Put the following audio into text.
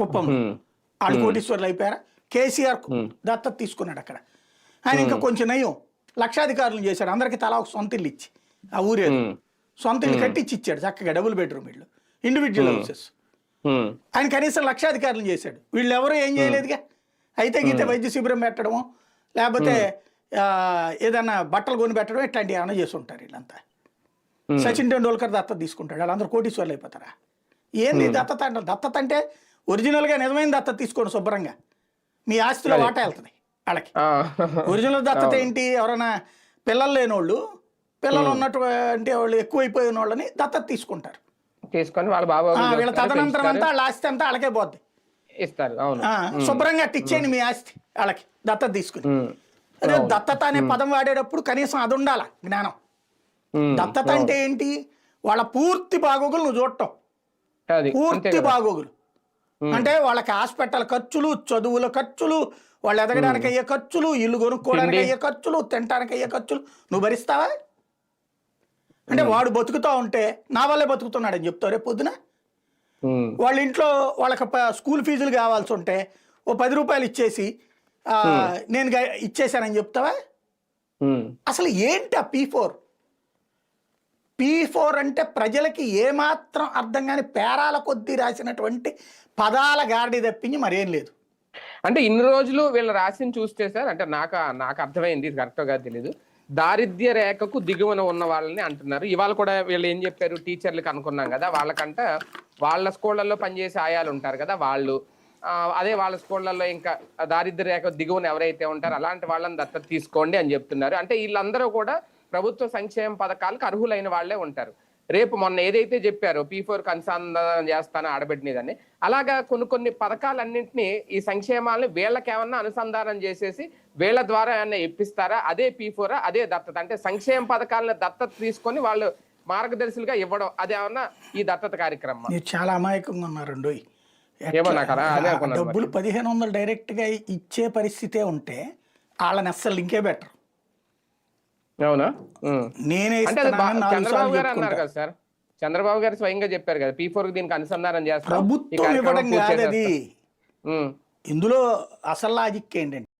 కుప్పం. వాళ్ళు కోటీశ్వర్లు అయిపోయారా కేసీఆర్ దత్తత తీసుకున్నాడు అక్కడ. ఆయన ఇంకా కొంచెం నయం. లక్షాధికారులు చేశాడు అందరికి తలా ఒక సొంత ఇల్లు ఇచ్చి. ఆ ఊరే సొంత ఇల్లు కట్టించి ఇచ్చాడు. చక్కగా డబుల్ బెడ్రూమ్ ఇల్లు. ఇండివిజువల్ హౌసెస్ ఆయన కనీసం లక్షాధికారులు చేశాడు. వీళ్ళు ఎవరు ఏం చేయలేదుగా? అయితే గీతే వైద్య శిబిరం పెట్టడము లేకపోతే ఏదన్నా బట్టలు కొని పెట్టడం ఇట్లాంటివి ఏమైనా చేసి ఉంటారు వీళ్ళంతా సచిన్ టెండూల్కర్ దత్తత తీసుకుంటాడు. వాళ్ళందరూ కోటీశ్వర్లు అయిపోతారా ఏంది దత్తత అంటే? దత్తత అంటే ఒరిజినల్గా నిజమైన దత్తత తీసుకోండి శుభ్రంగా. మీ ఆస్తిలో వాటా వెళ్తుంది వాళ్ళకి. ఒరిజినల్ దత్తత ఏంటి? ఎవరైనా పిల్లలు లేనోళ్ళు పిల్లలు ఉన్నటువంటి వాళ్ళు ఎక్కువైపోయిన వాళ్ళని దత్తత తీసుకుంటారు. తీసుకొని వాళ్ళ బాబు వీళ్ళ తదనంతరం అంతా వాళ్ళ ఆస్తి అంతా వాళ్ళకే పోద్ది. ఇస్తారు శుభ్రంగా అట్ట ఇచ్చేయండి మీ ఆస్తి వాళ్ళకి దత్తత తీసుకుని. అదే దత్తత అనే పదం వాడేటప్పుడు కనీసం అది ఉండాల జ్ఞానం. దత్తత అంటే ఏంటి? వాళ్ళ పూర్తి బాగోగులు నువ్వు చూడటం. పూర్తి బాగోగులు. అంటే వాళ్ళకి హాస్పిటల్ ఖర్చులు చదువుల ఖర్చులు వాళ్ళు ఎదగడానికి అయ్యే ఖర్చులు ఇల్లు కొనుక్కోవడానికి అయ్యే ఖర్చులు తినడానికి అయ్యే ఖర్చులు. నువ్వు భరిస్తావా? అంటే వాడు బతుకుతా ఉంటే నా వల్లే బతుకుతున్నాడని చెప్తావు రేపు పొద్దున? వాళ్ళ ఇంట్లో వాళ్ళకి స్కూల్ ఫీజులు కావాల్సి ఉంటే ఓ పది రూపాయలు ఇచ్చేసి నేను ఇచ్చేసానని చెప్తావా? అసలు ఏంటి ఆ పీ ఫోర్ పీ ఫోర్ అంటే ప్రజలకి ఏమాత్రం అర్థం కాని పేరాల కొద్దీ రాసినటువంటి పదాల గాడి తప్పించి మరేం లేదు. అంటే ఇన్ని రోజులు వీళ్ళు రాసిన చూస్తే సార్ అంటే నాకు నాకు అర్థమైంది కరెక్ట్గా తెలియదు దారిద్ర్య రేఖకు దిగువన ఉన్న వాళ్ళని అంటున్నారు. ఇవాళ కూడా వీళ్ళు ఏం చెప్పారు? టీచర్లకు అనుకున్నాం కదా వాళ్ళకంట వాళ్ళ స్కూళ్ళల్లో పనిచేసే ఆయాలు ఉంటారు కదా వాళ్ళు. అదే వాళ్ళ స్కూళ్ళల్లో ఇంకా దారిద్ర్య రేఖ దిగువన ఎవరైతే ఉంటారో అలాంటి వాళ్ళని దత్తత తీసుకోండి అని చెప్తున్నారు. అంటే వీళ్ళందరూ కూడా ప్రభుత్వ సంక్షేమ పథకాలకు అర్హులైన వాళ్ళే ఉంటారు. రేపు మొన్న ఏదైతే చెప్పారో పీ ఫోర్ అనుసంధానం చేస్తాను ఆడబెట్టినదని అలాగా కొన్ని కొన్ని పథకాలన్నింటినీ ఈ సంక్షేమాలని వీళ్ళకేమన్నా అనుసంధానం చేసేసి వీళ్ళ ద్వారా ఏమన్నా ఇప్పిస్తారా? అదే పీ ఫోర్? అదే దత్తత? అంటే సంక్షేమ పథకాలను దత్తత తీసుకొని వాళ్ళు మార్గదర్శులుగా ఇవ్వడం అదేమన్నా ఈ దత్తత కార్యక్రమం చాలా అమాయకంగా ఉన్నారండి. డబ్బులు పదిహేను వందలు డైరెక్ట్గా ఇచ్చే పరిస్థితే ఉంటే వాళ్ళని అస్సలు లింకే బెటర్ అవునా. నేనే చంద్రబాబు గారు అన్నారు. కదా సార్ చంద్రబాబు గారు స్వయంగా చెప్పారు కదా పీ ఫోర్ దీనికి అనుసంధానం చేస్తాం ఈ ప్రభుత్వం ఇవ్వడం కాదు అది. ఇందులో అసలు లాజిక్ ఏంటంటే